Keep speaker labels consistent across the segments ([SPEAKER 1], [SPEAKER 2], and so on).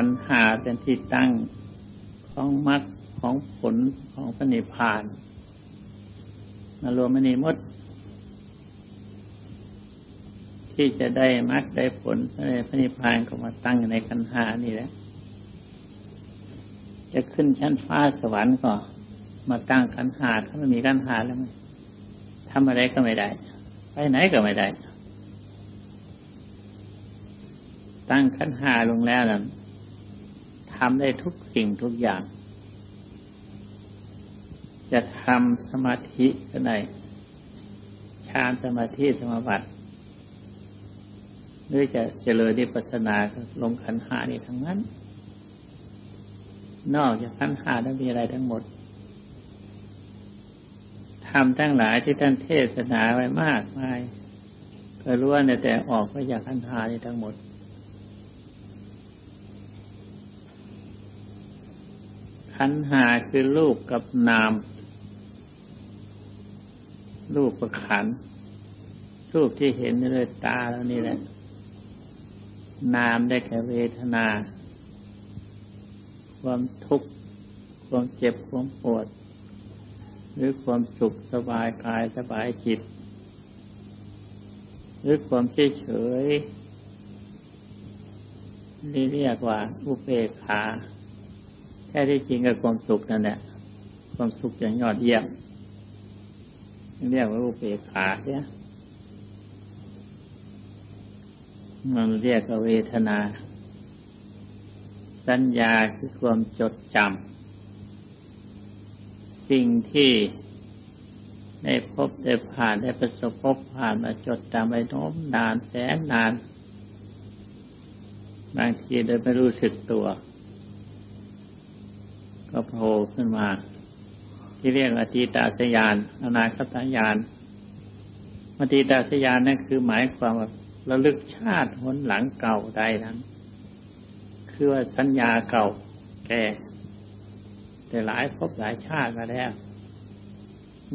[SPEAKER 1] ขันหาเป็นที่ตั้งของมรรคของผลของพระนิพพานมารวมมันนี้หมด ที่จะได้มรรคได้ผลได้พระนิพพานก็มาตั้งในขันหานี่แหละจะขึ้นชั้นฟ้าสวรรค์ก็มาตั้งขันหาถ้าไมันมีขันหาแล้วมันทำอะไรก็ไม่ได้ ไปไหนก็ไม่ได้ ตั้งขันหาลงแล้วนั้น ทำได้ทุกสิ่งทุกอย่าง จะทำสมาธิก็ได้ฌานสมาธิสมาบัติหรือจะเจริญนิพพานาลงขันหานี่ทั้งนั้น นอกจากขันหาแล้วมีอะไรทั้งหมดทำทั้งหลายที่ท่านเทศนาไว้มากมายก็รู้ว่าแต่ออกมาจากขันหานี่ทั้งหมด ขันหาคือรูปกับนาม รูปประขัน รูปที่เห็นด้วยตาแล้วนี่แหละ นามได้แก่เวทนา ความทุกข์ ความเจ็บ ความปวด หรือความสุขสบายกายสบายจิต หรือความเฉยเฉยนี่เรียกว่าอุเบกขา แท้ที่จริงกับความสุขนั่นแหละความสุขอย่างยอดเยี่ยมเรียกว่าอุเบกขาเนี่ยมันเรียกว่าเวทนา สัญญาคือความจดจำสิ่งที่ได้พบได้ผ่านได้ประสบพบผ่านมาจดจำไปโน้มนานแสนนาน บางทีโดยไม่รู้สึกตัว ก็โผล่ขึ้นมา ที่เรียกอตีตาสยาน อนาคตายานอตีตาสยานนั่นคือหมายความว่าระลึกชาติหนหลังเก่าใดนั้น คือว่าสัญญาเก่าแก่แต่หลายพบหลายชาติมาแล้ว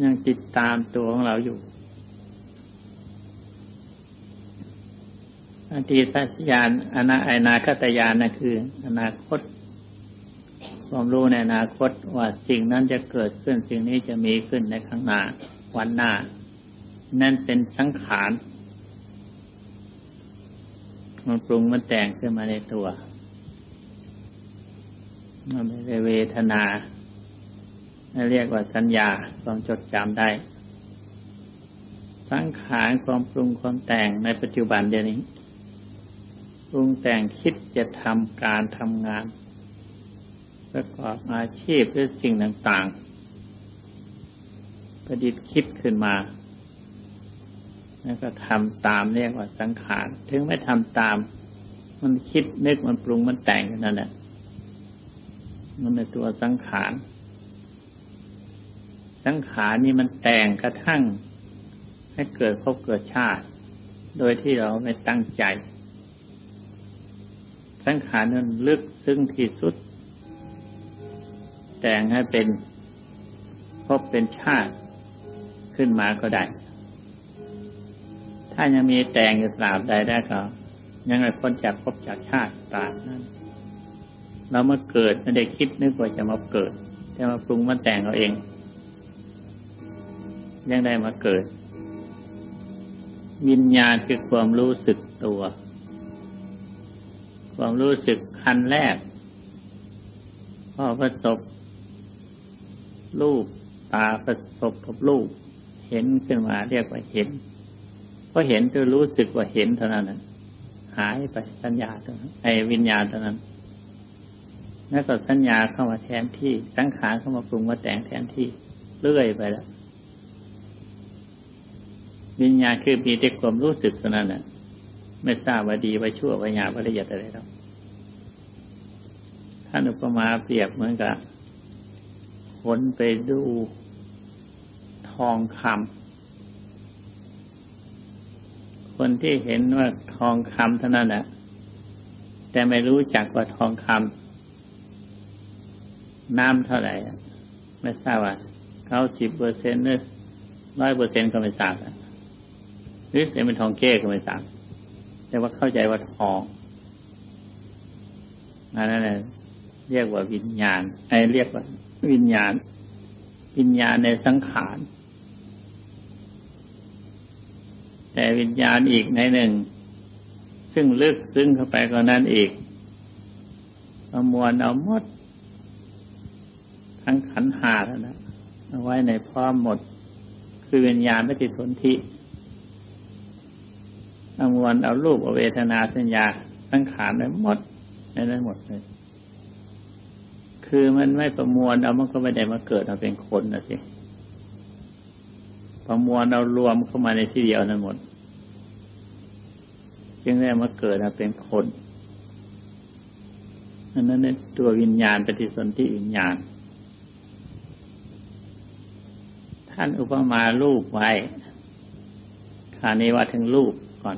[SPEAKER 1] ยังติดตามตัวของเราอยู่อดีตสยานอนาอนาคตยานนั่นคือ อนาคต ความรู้ในอนาคตว่าสิ่งนั้นจะเกิดขึ้นสิ่งนี้จะมีขึ้นในข้างหน้าวันหน้า นั่นเป็นสังขารมันปรุงมันแต่งขึ้นมาในตัวมันไม่ได้เวทนาเรียกว่าสัญญาความจดจำได้ สังขารความปรุงความแต่งในปัจจุบันเดี๋ยวนี้ ปรุงแต่งคิดจะทำการทำงาน ประกอบอาชีพหรือสิ่งต่างๆ ประดิษฐ์คิดขึ้นมา แล้วก็ทำตามเรียกว่าสังขาร ถึงไม่ทำตาม มันคิดนึกมันปรุงมันแต่งนั่นแหละมันเป็นตัวสังขาร สังขารนี่มันแต่งกระทั่ง ให้เกิดพบเกิดชาติ โดยที่เราไม่ตั้งใจ สังขารนั้นลึกซึ้งที่สุด แต่งให้เป็นพบเป็นชาติขึ้นมาก็ได้ ถ้ายังมีแต่งอยู่ตราบใดได้ก็ยังไม่พ้นจากพบจากชาติตราบนั้น เรามื่อเกิดไม่ได้คิดนึกว่าจะมาเกิด แต่มาปรุงมาแต่งเราเอง ยังได้มาเกิด วิญญาณคือความรู้สึกตัว ความรู้สึกคันแรกพอประสบ รูปตาประสบกับรูป เห็นขึ้นมาเรียกว่าเห็นพอเห็นจะรู้สึกว่าเห็นเท่านั้นหายไปสัญญาเท่านั้นไอ้วิญญาณเท่านั้นแล้วก็สัญญาเข้ามาแทนที่สังขารเข้ามาปรุงมาแต่งแทนที่เรื่อยไปแล้ววิญญาณคือมีแต่ความรู้สึกเท่านั้นน่ะไม่ทราบว่าดีว่าชั่วว่าหยาบว่าละเอียดอะไรแล้วท่านอุปมาเปรียบเหมือนกับ ผลไปดูทองคำคนที่เห็นว่าทองคำเท่านั้นแหละแต่ไม่รู้จักว่าทองคำน้ำเท่าไหร่ไม่ทราบว่าเขาสิบเปอร์เซ็นต์หรือร้อยเปอร์เซ็นต์ก็ไม่ทราบหรือเป็นทองเก้ก็ไม่ทราบแต่ว่าเข้าใจว่าทองนั่นแหละเรียกว่าวิญญาณไอ้เรียกว่า วิญญาณ วิญญาณในสังขาร แต่วิญญาณอีกในหนึ่ง ซึ่งลึกซึ้งเข้าไปกว่านั้นอีกประมวลเอาหมด ทั้งขันหาแล้วนะเอาไว้ในพร้อมหมด คือวิญญาณปฏิสนธิประมวลเอารูปเอาเวทนาสัญญาสังขารในหมดในนั้นหมดเลย คือมันไม่ประมวลเอามันก็ไม่ได้มาเกิดมาเป็นคนนะสิประมวลเอารวมเข้ามาในที่เดียวนั้นหมด จึงได้มาเกิดมาเป็นคนอันนั้นเนี่ยตัววิญญาณปฏิสนธิวิญญาณ ท่านอุปมารูปไว้คานี้ว่าถึงรูปก่อน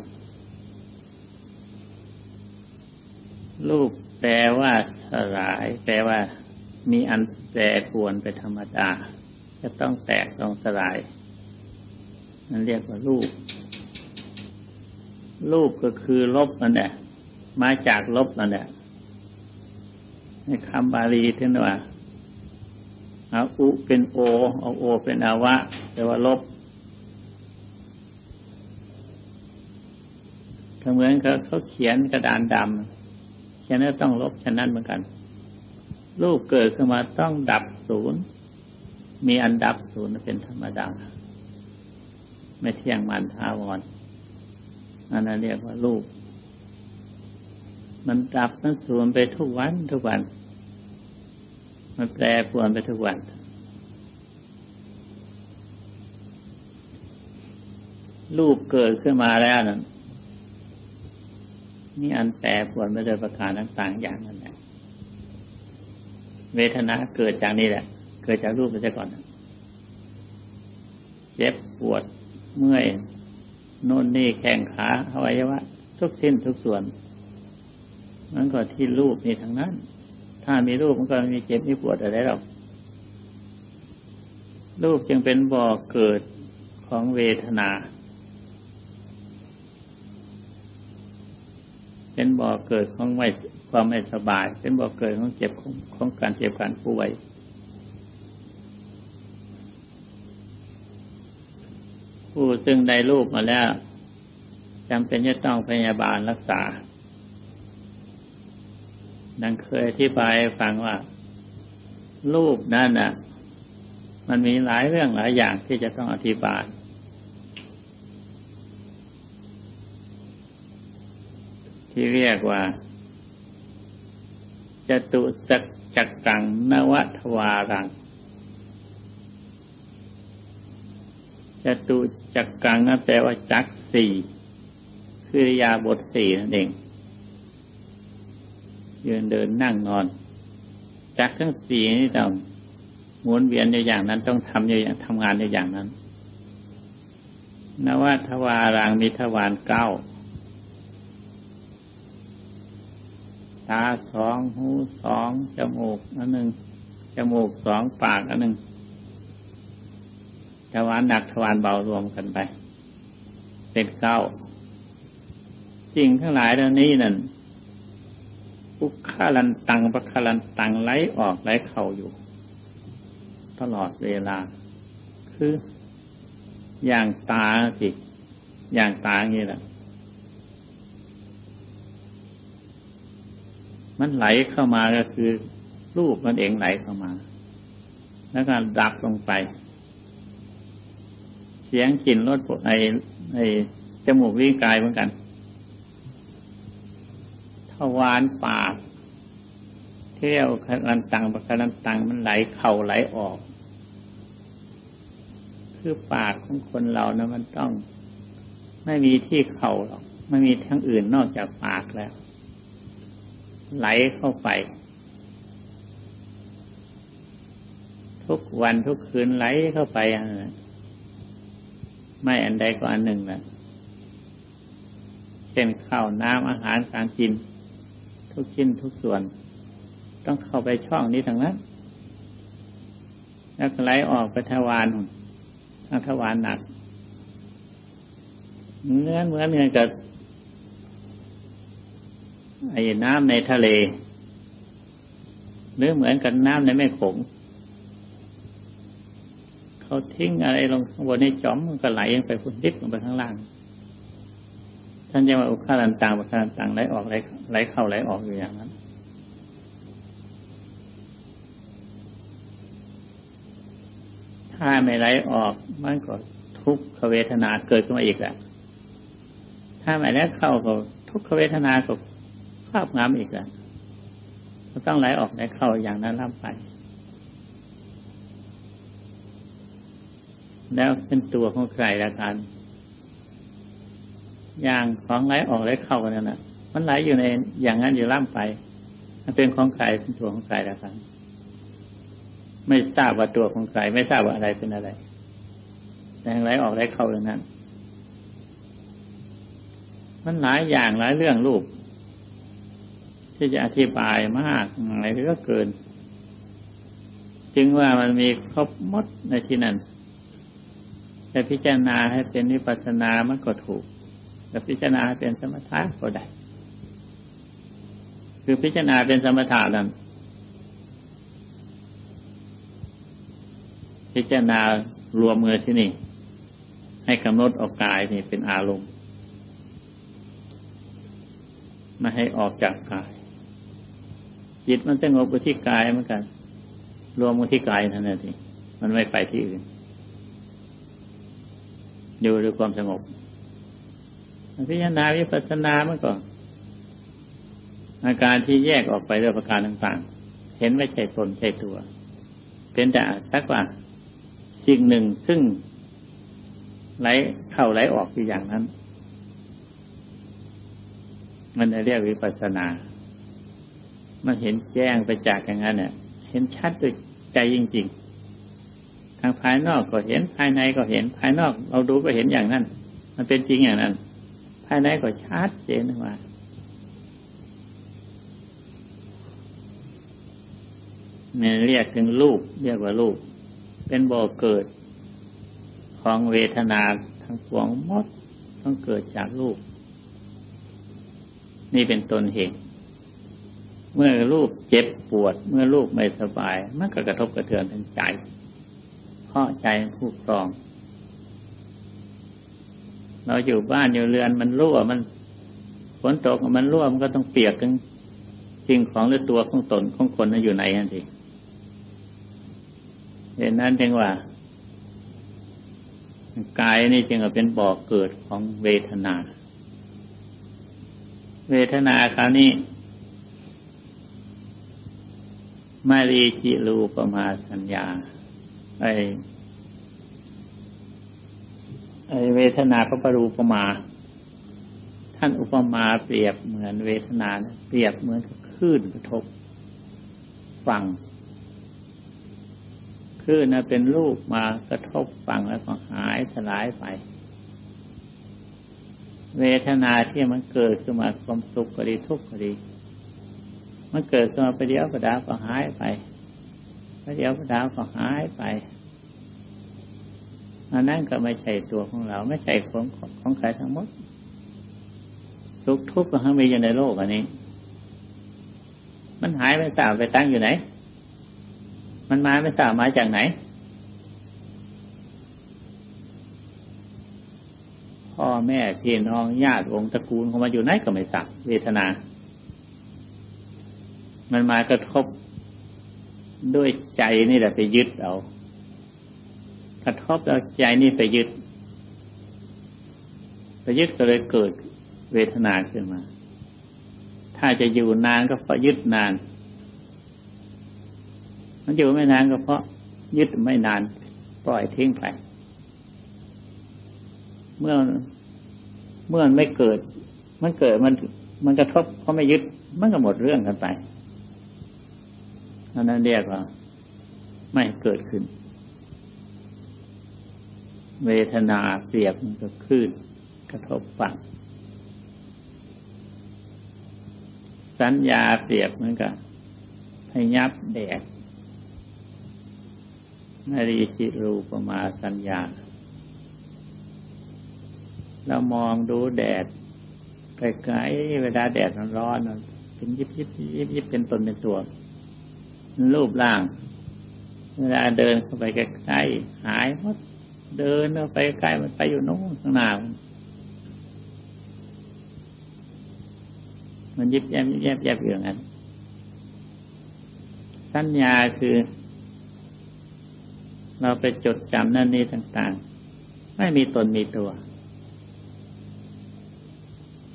[SPEAKER 1] รูปแปลว่า สลาย แปลว่า มีอันแปรปวนไปธรรมดา จะต้องแตกต้องสลาย นั่นเรียกว่ารูป รูปก็คือลบนั่นแหละมาจากลบนั่นแหละในคำบาลีท่านว่าเอาอุเป็นโอเอาโอเป็นอาวะแปลว่าลบก็เหมือนกับเขาเขียนกระดานดำ เขียนแล้วต้องลบฉะนั้นเหมือนกันรูปเกิดขึ้นมาต้องดับศูนย์ มีอันดับศูนย์เป็นธรรมดา ไม่เที่ยงมันทาวรอันนั้นเรียกว่ารูปมันดับมันสูญไปทุกวันทุกวัน มันแปรปรวนไปทุกวันรูปเกิดขึ้นมาแล้วนั่น นี่อันแปรปวนไปโดยประการต่างๆอย่างนั้นแหละเวทนาเกิดจากนี้แหละ เกิดจากรูปไปซะก่อนเจ็บปวดเมื่อยโน่นนี่แข้งขาอวัยวะทุกสิ้นทุกส่วน มันก็ที่รูปนี่ทั้งนั้น ถ้ามีรูปมันก็มีเจ็บมีปวดอะไรหรอกรูปจึงเป็นบ่อเกิดของเวทนา เป็นบ่อเกิดของไม่ความไม่สบาย เป็นบ่อเกิดของเจ็บของของการเจ็บการป่วยผู้ซึ่งได้รูปมาแล้วจำเป็นจะต้องพยาบาลรักษา ดังเคยอธิบายฟังว่า รูปนั่นน่ะ มันมีหลายเรื่องหลายอย่างที่จะต้องอธิบาย ที่เรียกว่าจตุจักจักกังนวัตวารังจตุจักกังนั่นแปลว่าจักสี่คือยาบทสี่นั่นเองยืนเดินนั่งนอน จักทั้งสี่นี่ต้องหมุนเวียนอยู่อย่างนั้นต้องทำอยู่อย่างทำงานอยู่อย่างนั้นนวัทวารังมีทวารเก้า ตาสองหูสองจมูกอันหนึ่งจมูกสองปากอันหนึ่งทวารหนักทวารเบารวมกันไป เป็นเก้าสิ่งทั้งหลายเหล่านี้นั่นอุคาลันตังปะคาลันตังไหลออกไหลเข้าอยู่ ตลอดเวลา คืออย่างตาสิอย่างตาอย่างนี้แหละ มันไหลเข้ามาก็คือ รูปมันเองไหลเข้ามา แล้วก็ดับลงไป เสียงกลิ่นรสไอไอจมูกลิ้นกายเหมือนกันทวารปากเที่ยวคลันตังปคลันตังมันไหลเข่าไหลออก คือปากของคนเรานะมันต้อง ไม่มีที่เข่าหรอก ไม่มีทั้งอื่นนอกจากปากแล้ว ไหลเข้าไป ทุกวันทุกคืนไหลเข้าไปไม่อันใดก็อันหนึ่งแหละเช่นข้าวน้ำอาหารการกิน ทุกชิ้นทุกส่วน ต้องเข้าไปช่องนี้ทางนั้นแล้วก็ไหลออกไปทวารทางทวารหนักเนื้อเหมือนเงินกับ ไอ้น้ำในทะเล หรือเหมือนกับน้ำในแม่โขงเขาทิ้งอะไรลงข้างบนในจอมมันก็ไหลลงไปพุ่นดิบลงไปข้างล่าง ท่านจะมาอุคารันต่างอุคารันต่างไหลออกไหลไหลเข้าไหลออกอยู่อย่างนั้น ถ้าไม่ไหลออกมันก็ทุกขเวทนาเกิดขึ้นมาอีกแหละถ้าไม่ไหลเข้าก็ทุกขเวทนาก็ ครอบงำอีกและก็ต้องไหลออกไหลเข้าอย่างนั้นล่ำไป แล้วเป็นตัวของใครละกันอย่างของไหลออกไหลเข้ากันนั่นแหะมันไหลอยู่ในอย่างนั้นอยู่ล่ำไป มันเป็นของใครเป็นตัวของใครละกันไม่ทราบว่าตัวของใครไม่ทราบว่าอะไรเป็นอะไรแต่ไหลออกไหลเข้าอย่างนั้น มันหลายอย่างหลายเรื่องรูป ที่จะอธิบายมากอะไรก็เกิน จึงว่ามันมีครบมดในที่นั้นแต่พิจารณาให้เป็นวิปัสสนามันก็ถูกแต่พิจารณาเป็นสมถะก็ได้ คือพิจารณาเป็นสมถะนั้นพิจารณารวมมือที่นี่ ให้กำหนดออกกายนี่เป็นอารมณ์มาให้ออกจากกาย จิตมันจะงบไปที่กายเหมือนกัน รวมมาที่กายนั่นเองมันไม่ไปที่อื่นอยู่ด้วยความสงบพิจารณาวิปัสสนาเมื่อก่อนอาการที่แยกออกไปด้วยประการต่างๆ เห็นไม่ใช่ตนใช่ตัว เป็นแต่สักว่าสิ่งหนึ่งซึ่งไหลเข้าไหลออกอยู่อย่างนั้น มันเรียกวิปัสสนา มันเห็นแจ้งไปจากอย่างนั้นเนี่ยเห็นชัดด้วยใจจริงๆางภายนอกก็เห็นภายในก็เห็นภายนอก เราดูก็เห็นอย่างนั้น มันเป็นจริงอย่างนั้น ภายในก็ชัดเจนว่าเนี่ยเรียกถึงรูปเรียกว่ารูปเป็นบ่อเกิด ของเวทนาทั้งปวงมดต้องเกิดจากรูปนี่เป็นตนเหตุ เมื่อรูปเจ็บปวด เมื่อรูปไม่สบาย มันก็กระทบกระเทือนทางใจเพราะใจผู้ครอง เราอยู่บ้านอยู่เรือนมันรั่วมันฝนตกมันรั่วมันก็ต้องเปียกทั้งสิ่งของหรือตัวของตนของคนนั้นอยู่ไหนนั่นเองเห็นนั้นจึงว่ากายนี่จึงเป็นบ่อกเกิดของเวทนา เวทนาคราวนี้ มารีจิรูปมาสัญญา ไอไอเวทนาพระปรูปมา ท่านอุปมาเปรียบเหมือนเวทนาเปรียบเหมือนคลื่นกระทบฟังคลื่นนะเป็นรูปมากระทบฟังแล้วก็หายสลายไป เวทนาที่มันเกิดขึ้นมาความสุขก็ดีทุกข์ก็ดี มันเกิดขึ้นมาไปเดียวก็ดาวก็หายไปแล้วเดี๋ยวดาวก็หายไปอันนั้นก็ไม่ใช่ตัวของเรา ไม่ใช่ของของใครทั้งหมดทุกทุกข์ก็ทั้งมีอยู่ในโลกอันนี้ มันหายไปสาบไปตั้งอยู่ไหน มันมาไม่สาบมาจากไหนพ่อแม่พี่น้องญาติวงตระกูลเขามาอยู่ไหนก็ไม่ทราบเวทนา มันมากระทบด้วยใจนี่แหละไปยึดเอา กระทบแล้วใจนี่ไปยึด ไปยึดก็เลยเกิดเวทนาขึ้นมา ถ้าจะอยู่นานก็เพราะยึดนาน มันอยู่ไม่นานก็เพราะยึดไม่นาน ปล่อยทิ้งไป เมื่อเมื่อมันไม่เกิด มันเกิดมันมันกระทบเพราะไม่ยึด มันก็หมดเรื่องกันไป อันนั้นเรียกว่า ไม่เกิดขึ้น เวทนาเปรียบมันก็คลื่นกระทบฝั่งสัญญาเปรียบเหมือนกับพยับแดดนารีจิรูปมาสัญญา เรามองดูแดดไกลๆเวลาแดดมันร้อนเป็นยิบยิบยิบยิบเป็นตนเป็นตัว รูปร่าง เวลาเดินเข้าไปใกล้ๆหายหมดเดินเข้าไปใกล้มันไปอยู่โน้นข้างหน้ามันยิบแยบยิบแยบแยบอย่างนั้นสัญญาคือ เราไปจดจำนั่นนี่ต่าง ๆ ไม่มีตนมีตัว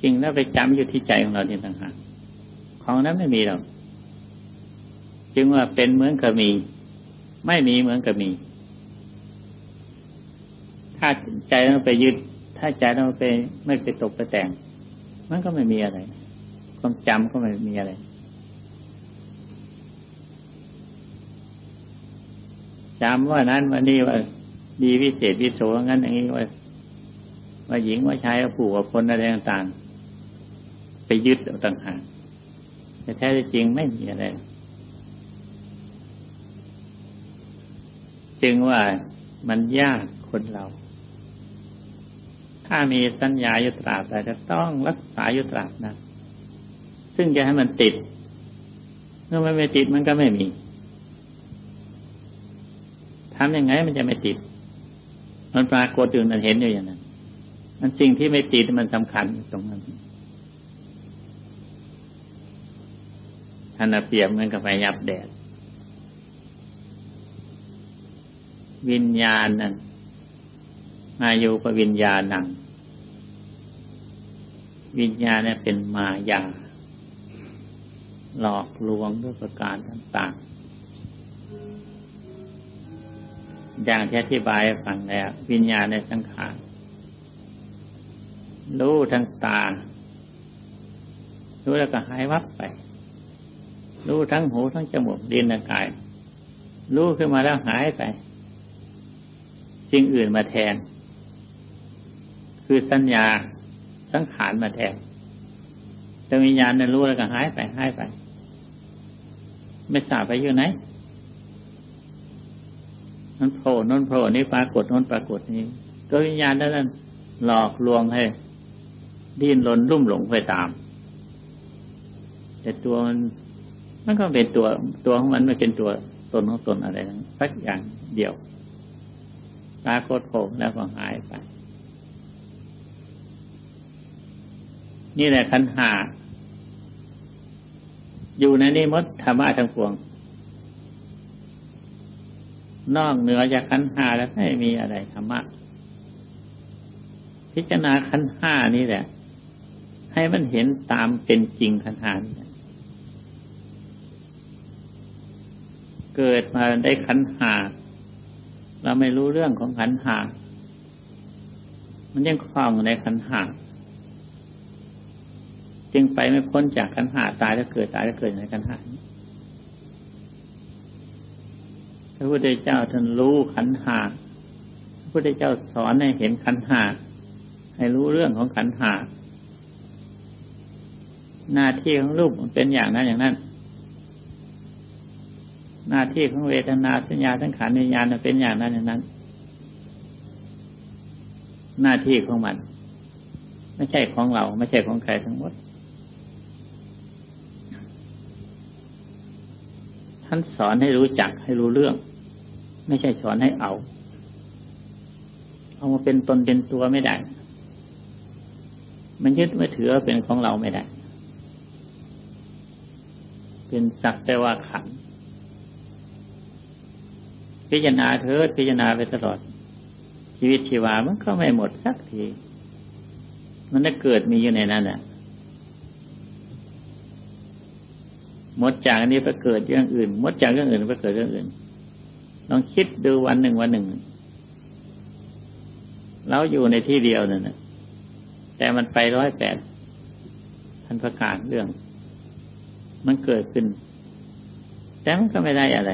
[SPEAKER 1] จริงแล้วไปจำอยู่ที่ใจของเราเนี่ต่างหากของนั้นไม่มีหรอก จึงว่าเป็นเหมือนกับมี ไม่มีเหมือนกับมี ถ้าใจเราไปยึด ถ้าใจเราไปไม่ไปตกไปแต่ง มันก็ไม่มีอะไร ความจำก็ไม่มีอะไรจำว่านั้นวันนี้ว่า ดีวิเศษวิโสงั้นอย่างนี้ว่าว่าหญิงว่าชายว่าผู้ว่าคนอะไรต่างๆไปยึดเอาต่างหากแต่แท้จริงไม่มีอะไร จึงว่ามันยากคนเรา ถ้ามีสัญญายุตราบแต่จะต้องรักษายุตราบนะซึ่งจะให้มันติด เมื่อมันไม่ติดมันก็ไม่มีทำยังไงมันจะไม่ติด มันปรากฏอยู่มันเห็นอยู่อย่างนั้น มันสิ่งที่ไม่ติดมันสำคัญตรงนั้นท่านเปรียบเหมือนกับไฟยับแดด วิญญาณนั้นมาอยู่กับวิญญาณนังวิญญาณนี่เป็นมายา หลอกลวงด้วยประการต่างๆ อย่างที่อธิบายฟังแล้ว วิญญาณในสังขารรู้ทั้งตา รู้แล้วก็หายวับไป รู้ทั้งหูทั้งจมูกดินกาย รู้ขึ้นมาแล้วหายไป สิ่งอื่นมาแทน คือสัญญาสังขารมาแทนแต่วิญญาณนั้นรู้แล้วก็หายไปหายไป ไม่ทราบไปอยู่ไหนนั่นโผล่นั่นโผล่นี่ปรากฏนั่นปรากฏนี้ก็วิญญาณนั้นหลอกลวงให้ ดิ้นรนรุ่มหลงไปตาม แต่ตัวมันมันก็เป็นตัวตัวของมันไม่เป็นตัวตนของตนอะไรทั้งสักอย่างเดียว ปรากฏโผล่แล้วก็หายไป นี่แหละขันหา อยู่ในนี้มดธรรมะทั้งปวง นอกเหนือจากขันหาแล้วไม่มีอะไรธรรมะพิจารณาขันห้านี่แหละ ให้มันเห็นตามเป็นจริงขันหานี่เกิดมาได้ขันหา เราไม่รู้เรื่องของขันหา มันยังคล้องในขันหา จึงไปไม่พ้นจากขันหาตายแล้วเกิดตายแล้วเกิดในขันหาพระพุทธเจ้าท่านรู้ขันหาพระพุทธเจ้าสอนให้เห็นขันหา ให้รู้เรื่องของขันหา หน้าที่ของรูปมันเป็นอย่างนั้นอย่างนั้น หน้าที่ของเวทนาสัญญาทั้งขันวิญญาณเป็นอย่างนั้นอย่างนั้น หน้าที่ของมัน ไม่ใช่ของเรา ไม่ใช่ของใครทั้งหมด ท่านสอนให้รู้จักให้รู้เรื่อง ไม่ใช่สอนให้เอา เอามาเป็นตนเป็นตัวไม่ได้ มันยึดไม่ถือเป็นของเราไม่ได้ เป็นสักแต่ว่าขัน พิจารณาเถิดพิจารณาไปตลอด ชีวิตชีวามันก็ไม่หมดสักที มันได้เกิดมีอยู่ในนั้นแหละหมดจากอันนี้ไปเกิดเรื่องอื่นหมดจากเรื่องอื่นไปเกิดเรื่องอื่นลองคิดดูวันหนึ่งวันหนึ่งเราอยู่ในที่เดียวนั่นนะแต่มันไปร้อยแปดทันประกาศเรื่อง มันเกิดขึ้น แต่มันก็ไม่ได้อะไร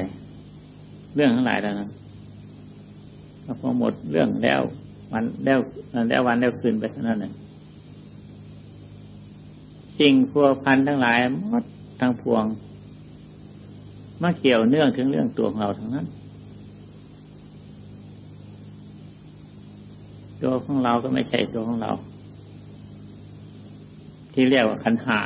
[SPEAKER 1] เรื่องทั้งหลายแล้วนั้นพอหมดเรื่องแล้ววันแล้วแล้ววันแล้วคืนไปเท่านั้นเองสิ่งพัวพันทั้งหลายมดทั้งพวงมาเกี่ยวเนื่องถึงเรื่องตัวของเราทั้งนั้น ตัวของเราก็ไม่ใช่ตัวของเรา ที่เรียกว่าขันหา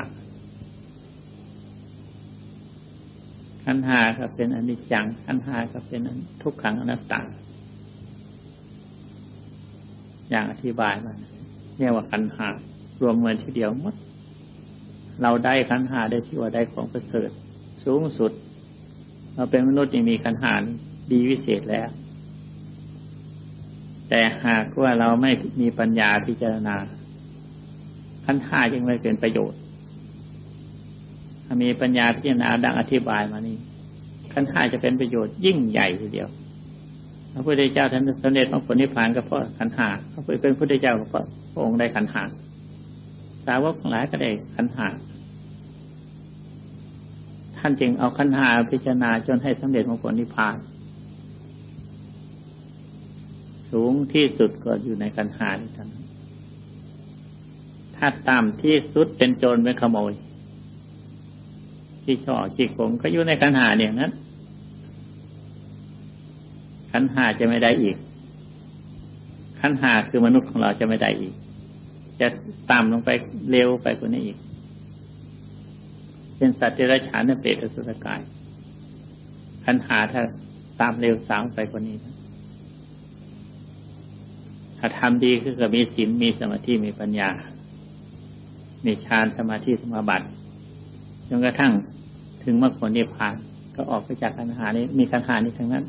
[SPEAKER 1] ขันหาก็เป็นอนิจจังขันหาก็เป็นทุกขังอนัตตา อย่างอธิบายมาเรียกว่าขันหารวมเงินทีเดียวมด เราได้ขันหาได้ที่ว่าได้ของประเสริฐสูงสุด เราเป็นมนุษย์ยังมีขันหาดีวิเศษแล้ว แต่หากว่าเราไม่มีปัญญาพิจารณาขันหายังไม่เป็นประโยชน์ ถ้ามีปัญญาพิจารณาดังอธิบายมานี่ขันหาจะเป็นประโยชน์ยิ่งใหญ่ทีเดียวพระพุทธเจ้าท่านสำเร็จมรรคผลนิพพานก็เพราะขันหาพระพุทธเป็นพระพุทธเจ้าก็เพราะพระองค์ได้ขันหาสาวกหลายก็ได้ขันหาท่านจึงเอาขันหาพิจารณาจนให้สำเร็จมรรคผลนิพพาน สูงที่สุดก็อยู่ในขันหาท่านถ้าต่ำที่สุดเป็นโจรเป็นขโมย ที่ช่อจีกงก็อยู่ในขันหาเนี่ยนั้นขันหาจะไม่ได้อีก ขันหาคือมนุษย์ของเราจะไม่ได้อีก จะต่ำลงไปเร็วไปกว่านี้อีก เป็นสัตว์เดรัจฉานในเปรตอสุรกาย ขันหาถ้าตามเร็วสาวไปกว่านี้ ถ้าทำดีคือกับมีศีลมีสมาธิมีปัญญา มีฌานสมาธิสมาบัติจนกระทั่ง ถึงมรรคผลนิพพาน ก็ออกไปจากขันหานี้มีขันหานี้ทั้งนั้น